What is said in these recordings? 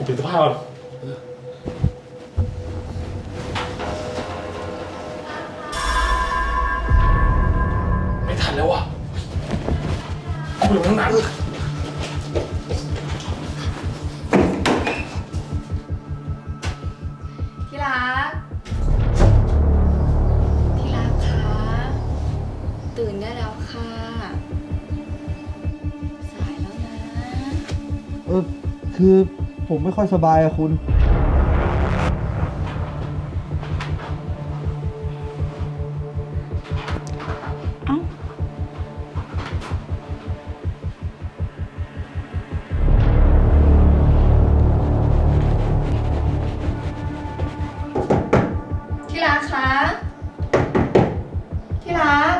กูเป็นสภาพก่อนไม่ทันแล้วว่ะกูอยู่ข้างหลังที่รัก ที่รักคะตื่นได้แล้วค่ะ สายแล้วนะ เออคือ ผมไม่ค่อยสบายอะคุณ เอ้า ที่รักคะ ที่รัก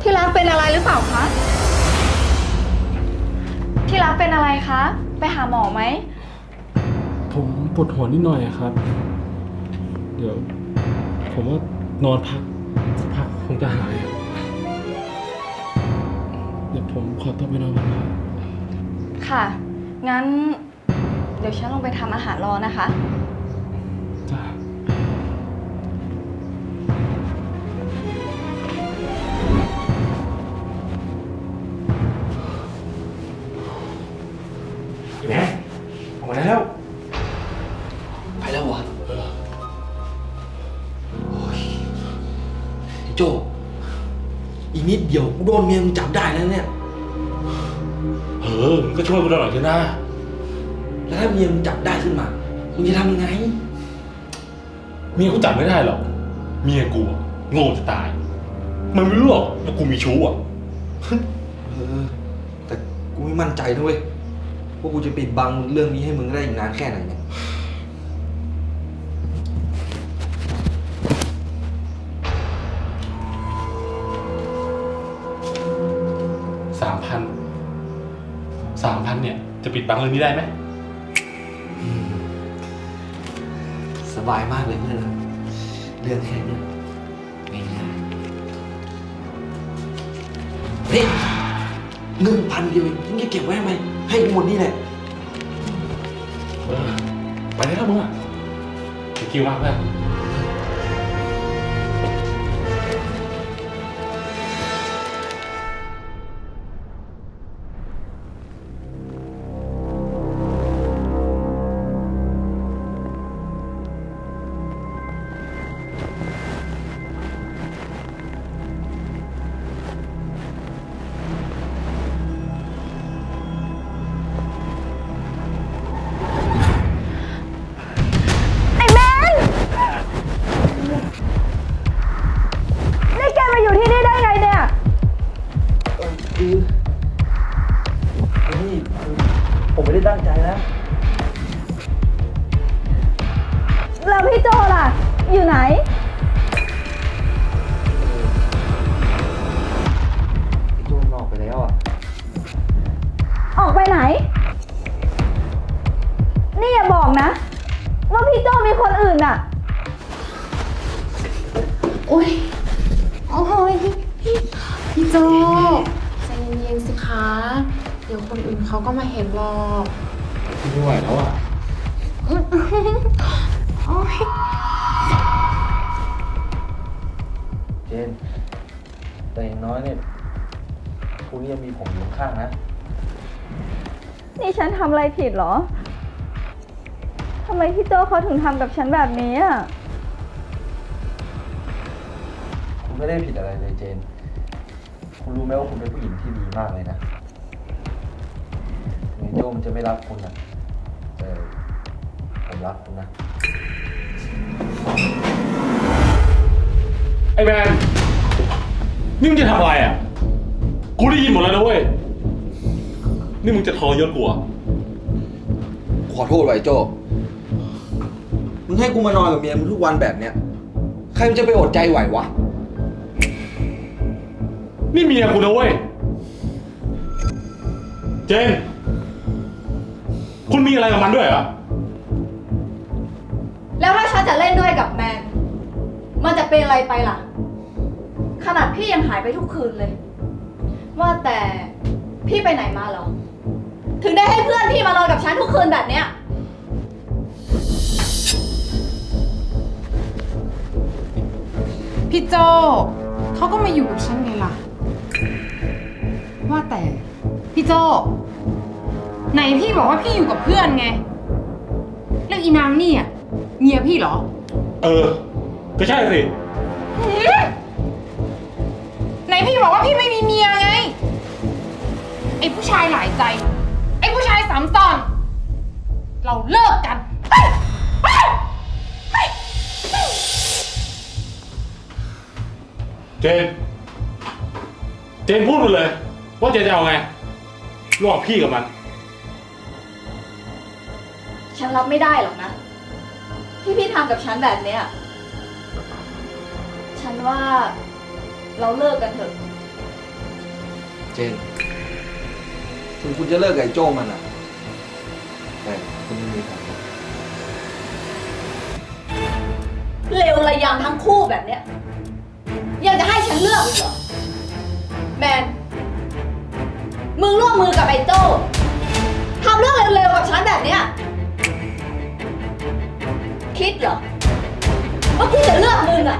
ที่รักเป็นอะไรหรือเปล่าคะ ที่รักเป็นอะไรคะ ไปหาหมอไหม ผมปวดหัวนิดหน่อยอะครับ เดี๋ยว ผมว่านอนพักสักพักคงจะหายอะเดี๋ยวผมขอตัวไปนอนก่อนนะครับ ค่ะ งั้น เดี๋ยวฉันลงไปทำอาหารรอนะคะ โดนเมียมึงจับได้แล้วเนี่ย เออมึงก็ช่วยกูหน่อยเถอะนะ แล้วถ้าเมียมึงจับได้ขึ้นมา มึงจะทำยังไง เมียกูจับไม่ได้หรอก เมียกูอะโง่จะตาย มันไม่รู้หรอกว่ากูมีชู้อะ เออ แต่กูไม่มั่นใจด้วยว่ากูจะปิดบังเรื่องนี้ให้มึงได้อีกนานแค่ไหนเนี่ย สามพันเนี่ย จะปิดบังเรื่องนี้ได้ไหม สบายมากเลยเพื่อนรเรื่องแค่เนี้ยง่ายง่ายๆเฮ้ยหนึ่งพันเดียวเองยังจะเก็บไว้ทำไมให้กูหมดนี่แหละไปได้แล้วมึงอะเคิวว่างเพื่อน แล้วพี่โจล่ะ อยู่ไหนไอ้โจ้มันออกไปแล้วอะ ออกไปไหน นี่อย่าบอกนะ ว่าพี่โจมีคนอื่นอะโอ้ย โอ้ย พี่โจใจเย็นๆสิคะ เดี๋ยวคนอื่นเขาก็มาเห็นหรอกพี่ ไม่ไหวแล้วอะโอ้ยเจน แต่อย่างน้อยเนี่ยคุณยังมีผมอยู่ข้างๆนะ นี่ฉันทำอะไรผิดเหรอ ทำไมพี่โจเขาถึงทำกับฉันแบบนี้อะคุณไม่ได้ผิดอะไรเลยเจน คุณรู้ไหมว่าคุณเป็นผู้หญิงที่ดีมากเลยนะถึงไอ้โจ้มันจะไม่รักคุณนะ แต่ผมรักคุณนะ ไอ้แมนนี่มึงจะทำอะไรอะ กูได้ยินหมดแล้วนะเว้ย นี่มึงจะทรยศกูเหรอะขอโทษไว้โจ้มึงให้กูมานอนกับเมียมึงทุกวันแบบเนี้ย ใครมันจะไปอดใจไหววะ นี่เมียกูนะเว้ย เจน คุณมีอะไรกับมันด้วยเหรอ แล้วถ้าฉันจะเล่นด้วยกับแมน มันจะเป็นอะไรไปล่ะ ขนาดพี่ยังหายไปทุกคืนเลย ว่าแต่พี่ไปไหนมาเหรอ ถึงได้ให้เพื่อนพี่มานอนกับฉันทุกคืนแบบเนี้ย พี่โจเขาก็มาอยู่กับฉันไงล่ะ ว่าแต่ พี่โจ ไหนพี่บอกว่าพี่อยู่กับเพื่อนไง แล้วอีนางนี่อะเมียพี่เหรอเออ ก็ใช่สิ หือไหนพี่บอกว่าพี่ไม่มีเมียไง ไอ้ผู้ชายหลายใจ ไอ้ผู้ชายสามซ้อน เราเลิกกันไปไปไปไปเจน เจนพูดมาเลย ว่าเจนจะเอาไงระหว่างพี่กับมัน ฉันรับไม่ได้หรอกนะ ที่พี่ทำกับฉันแบบเนี้ย ฉันว่าเราเลิกกันเถอะ เจนถึงคุณจะเลิกกับไอ้โจ้มันอะแต่คุณยังมีผมเลวระยำทั้งคู่แบบเนี้ย ยังจะให้ฉันเลือกอีกเหรอ แมน มึงร่วมมือกับไอ้โจ้ทำเรื่องเร็วๆกับฉันแบบเนี้ย คิดเหรอว่ากูจะเลือกมึงอะ